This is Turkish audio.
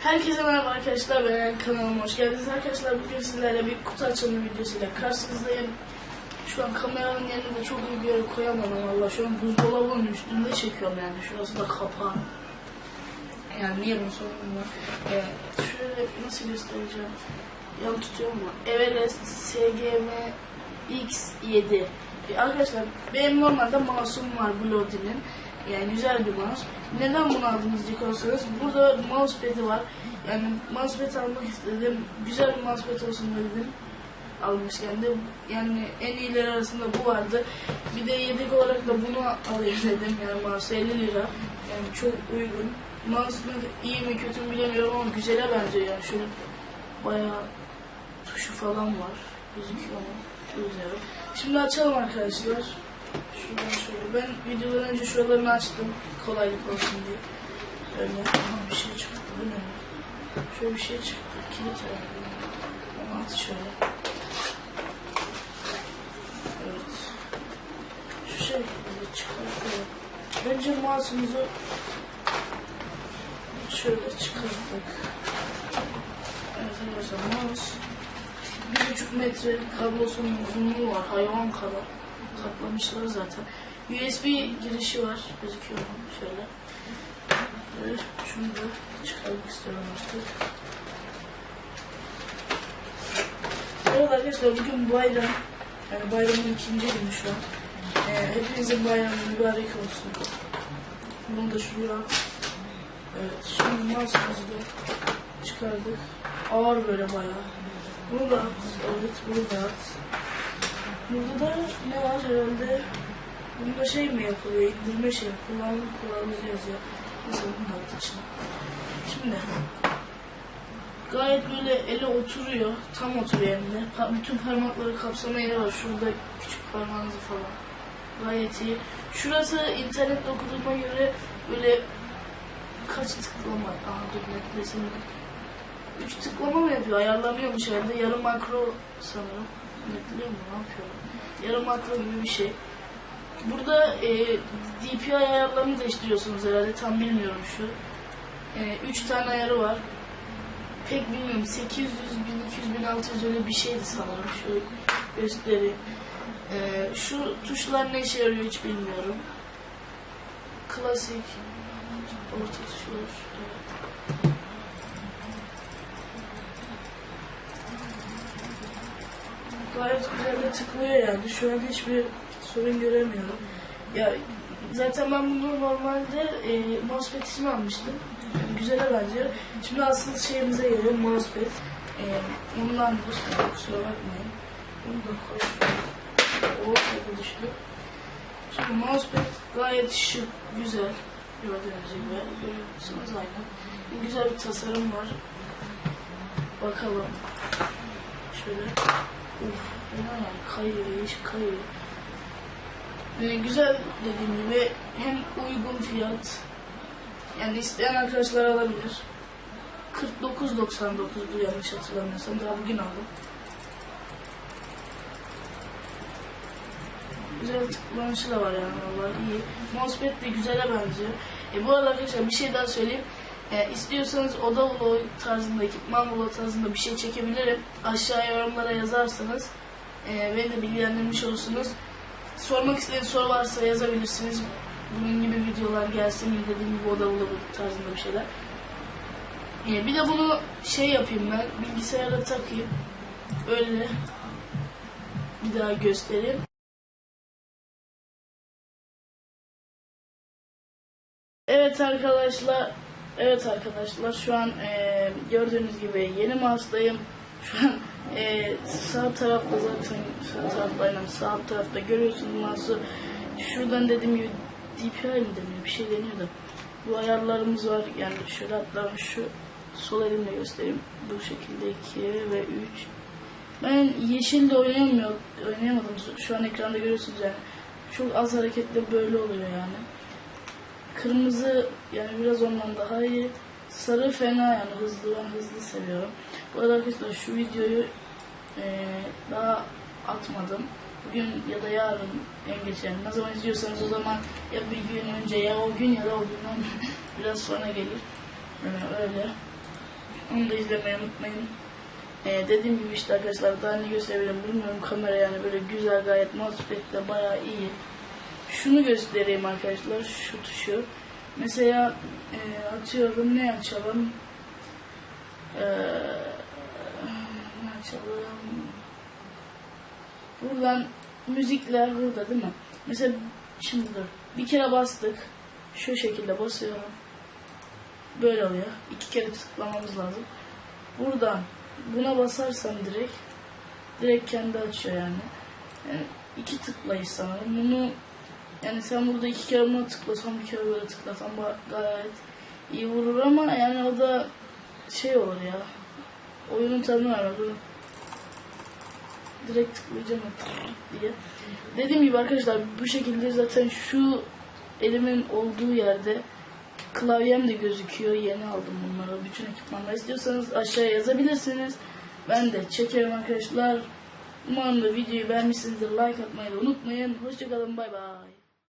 Herkese merhaba arkadaşlar ben kanalıma hoş geldiniz arkadaşlar. Bugün sizlerle bir kutu açılımı videosuyla karşınızdayım. Şu an kameranın yerini de çok iyi bir yere koyamadım valla. Şu an buzdolabının üstünde çekiyorum yani şurası da kapağı. Yani niye bunu sorun ee, şöyle nasıl göstereceğim yan tutuyorum mu Everest SGM X7 Ee, arkadaşlar benim normalde mouse'um var Bloody'nin yani güzel bir mouse. Neden bunu aldınız diyecek olsanız burada mousepad'i var. Yani mousepad almak istedim. Güzel bir mousepad olsun dedim. Almışken de yani en iyileri arasında bu vardı. Bir de yedek olarak da bunu alayım dedim. Yani mouse 50 lira. Yani çok uygun. Mouse iyi mi kötü mü bilemiyorum ama güzele benziyor yani. Şöyle bayağı tuşu falan var. Gözüküyor mu? Güzel. Şimdi açalım arkadaşlar. Şuradan şöyle. Ben videodan önce şuralarını açtım. Kolaylık olsun diye. Böyle Aha, bir şey çıktı. Bu ne? Şöyle bir şey çıktı. Kilit herhalde. Onu at şöyle. Evet. Şu şekilde çıkartalım. Önce mouse'umuzu şöyle çıkarttık. Mouse bir buçuk metre kablosunun uzunluğu var. Hayvan kadar. Katlamışlar zaten. USB girişi var. Gözüküyor mu? Şöyle. Ve şunu da çıkarmak istiyorum artık. Evet arkadaşlar bugün bayram. Yani bayramın ikinci günü şu an. Ee, hepinizin bayramı mübarek olsun. Bunu da şuraya. Evet şimdi mouse'umuzu da çıkardık. Ağır böyle bayağı. Bunu da at. Evet bunu. Burada da ne var herhalde? Bunda şey mi yapılıyor? İndirme şey. Kullanım kullanımı yazıyor. Mesela bunu da at. Şimdi gayet böyle ele oturuyor. Tam oturuyor elinde. Pa- bütün parmakları kapsama yeri var. Şurada küçük parmağınızı falan. Gayet iyi. Şurası internette okuduğuma göre böyle kaç tıklama? Aha dur netlesin. Üç tıklama mı yapıyor? Ayarlanıyormuş herhalde. Yarım makro sanırım. Netliyor mu? Ne yapıyor? Yarım makro gibi bir şey. Burada e, DPI ayarlarını değiştiriyorsunuz herhalde. Tam bilmiyorum şu. E, üç tane ayarı var. Pek bilmiyorum. 800, 1200, 1600 öyle bir şeydi sanırım. Şu göstereyim. E, şu tuşlar ne işe yarıyor hiç bilmiyorum. Klasik. Orta tuşlar. Evet. Gayet güzel de tıklıyor yani. Şu an hiçbir sorun göremiyorum. Ya zaten ben bunu normalde e, mousepad için almıştım. Güzele benziyor. Şimdi aslında şeyimize geliyor mousepad. E, ondandır. Kusura bakmayın. Bunu da koy. O düştü. Şimdi mousepad gayet şık, güzel. Gördüğünüz gibi. Görüyorsunuz aynen. Güzel bir tasarım var. Bakalım. Şöyle. Uf, fena yani kayıyor, iş kayıyor. Ee, güzel dediğim gibi hem uygun fiyat yani isteyen arkadaşlar alabilir. 49.99'du yanlış hatırlamıyorsam daha bugün aldım. Güzel tıklanışı da var yani vallahi iyi. Mousepad de güzele benziyor. E, bu arada arkadaşlar bir şey daha söyleyeyim. E, istiyorsanız oda vlogu tarzında, ekipman vlogu tarzında bir şey çekebilirim. Aşağıya yorumlara yazarsanız e, beni de bilgilendirmiş olursunuz. Sormak istediğiniz soru varsa yazabilirsiniz. Bunun gibi videolar gelsin dediğim gibi oda vlogu tarzında bir şeyler. E, bir de bunu şey yapayım ben, bilgisayara takayım. Öyle bir daha göstereyim. Evet arkadaşlar, evet arkadaşlar şu an e, gördüğünüz gibi yeni mouse'dayım. Şu an e, sağ tarafta zaten sağ tarafta sağ tarafta görüyorsunuz mouse'u. Şuradan dediğim gibi DPI mi deniyor bir şey deniyor da. Bu ayarlarımız var yani şöyle hatta şu sol elimle göstereyim. Bu şekilde 2 ve 3. Ben yeşille oynayamıyorum, oynayamadım. Şu an ekranda görüyorsunuz yani. Çok az hareketle böyle oluyor yani. Kırmızı yani biraz ondan daha iyi. Sarı fena yani hızlı ben hızlı seviyorum. Bu arada arkadaşlar şu videoyu eee, daha atmadım. Bugün ya da yarın en geç yani. Ne zaman izliyorsanız o zaman ya bir gün önce ya o gün ya da o günden biraz sonra gelir. Yani öyle. Onu da izlemeyi unutmayın. Ee, dediğim gibi işte arkadaşlar daha ne gösterebilirim bilmiyorum kamera yani böyle güzel gayet mousepad'le bayağı iyi. Şunu göstereyim arkadaşlar şu tuşu. Mesela e, atıyorum ne açalım? Ee, ne açalım? Buradan müzikler burada değil mi? Mesela şimdi dur. Bir kere bastık. Şu şekilde basıyorum. Böyle oluyor. İki kere tıklamamız lazım. Buradan buna basarsam direkt direkt kendi açıyor yani. yani iki tıklayış sanırım. Bunu yani sen burada iki kere buna tıklasan bir kere böyle tıklasan gayet iyi vurur ama yani o da şey olur ya. Oyunun tadını vermez. Direkt tıklayacağım diye. Dediğim gibi arkadaşlar bu şekilde zaten şu elimin olduğu yerde klavyem de gözüküyor. Yeni aldım bunları. Bütün ekipmanları istiyorsanız aşağıya yazabilirsiniz. Ben de çekerim arkadaşlar. Umarım da videoyu beğenmişsinizdir. Like atmayı da unutmayın. Hoşçakalın. Bay bay.